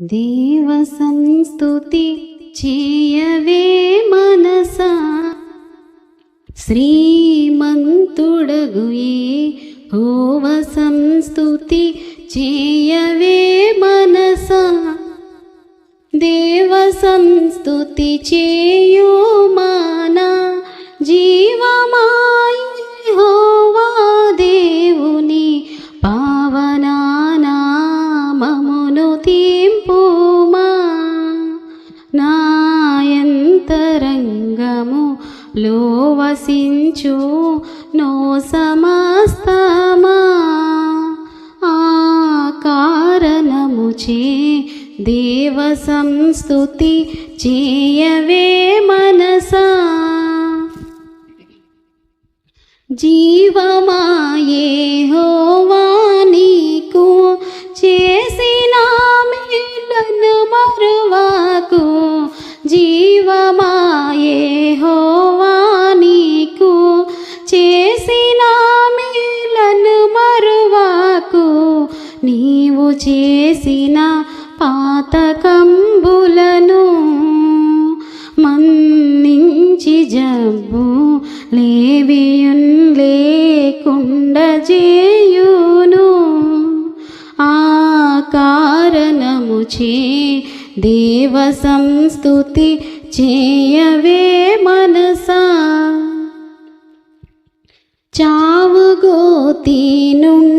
దేవ సంస్తుతి చేయవే మనసా. శ్రీమంతుడగుయే హోవ సంస్తుతి చేయవే మనసా. దేవ సంస్తుతి చేయో నో సమస్తమా. ఆ కారణముచే దేవ సంస్తుతి చేయవే మనసా. జీవమాయే హోవ. చేసిన పాతకంబులను మన్నించి జబ్బు లేవియున్ లేకుండ చేయును. ఆ కారణముచే దేవ సంస్తుతి చేయవే మనసా. చావుగోతి నుండి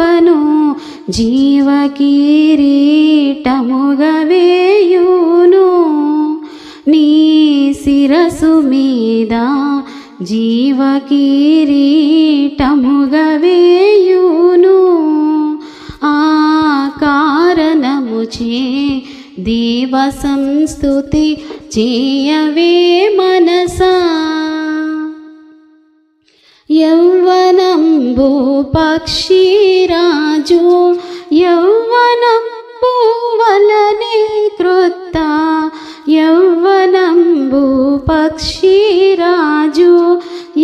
కృపను జీవకీరీటముగా వేయును. నీ శిరసు మీద జీవకీరీటముగా వేయును. ఆ కారణముచే దేవ సంస్థుతి చేయవే మనసా. యౌవనంబు పక్షిరాజు యౌవనం వలనే కృత యౌవనం పక్షిరాజు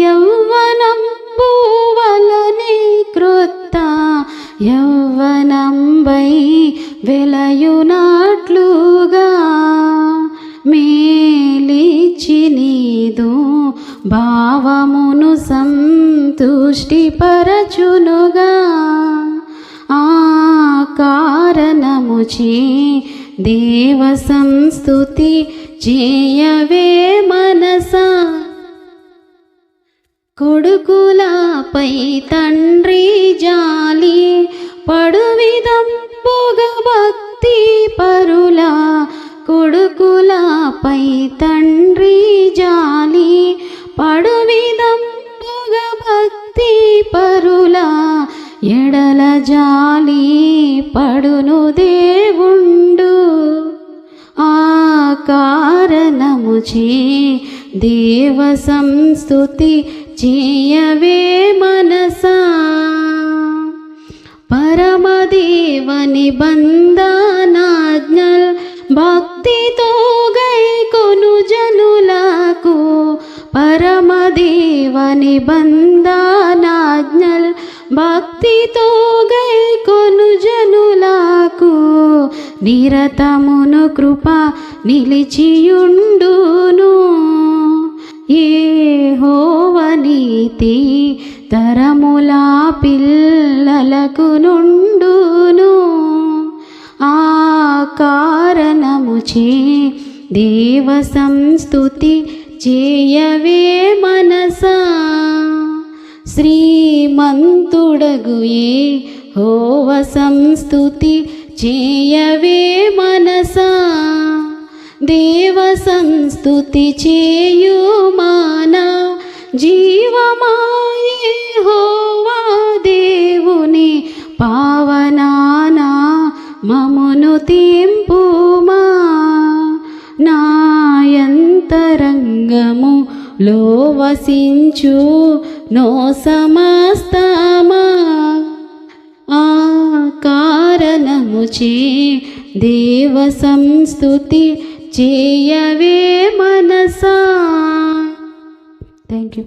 యౌవనం పూవలనే కృత యౌవనంబై వెలయునాట్లుగా మేలిచి నీదు భావము తుష్టిపరచునుగా ఆ కారణముచే దేవ సంస్థుతి చేయవే మనసా. కొడుకులపై తండ్రి జాలి పడు పరుల ఎడల జాలి పడును దేవుండు. ఆ కారణముచే దేవ సంస్థుతి చేయవే మనసా. పరమదేవని బంధనాజ్ఞల్ భక్తితో పరమదేవ నిబంధనాజ్ఞల్ భక్తితో గై కొను జనులకు నిరతమును కృప నిలిచియుండును. ఏ హోవనీతి తరములా పిల్లలకు నుండును. ఆ కారణముచే దేవ సంస్తుతి చేయవే మనసా? శ్రీమంతుడగుయే హోవ సంస్థుతి చేయవే మనసా? దేవ సంస్థుతి చేయు లో వసించు నో సమస్తమా. ఆ కారణముచే దేవ సంస్థుతి చేయవే మనసా. Thank you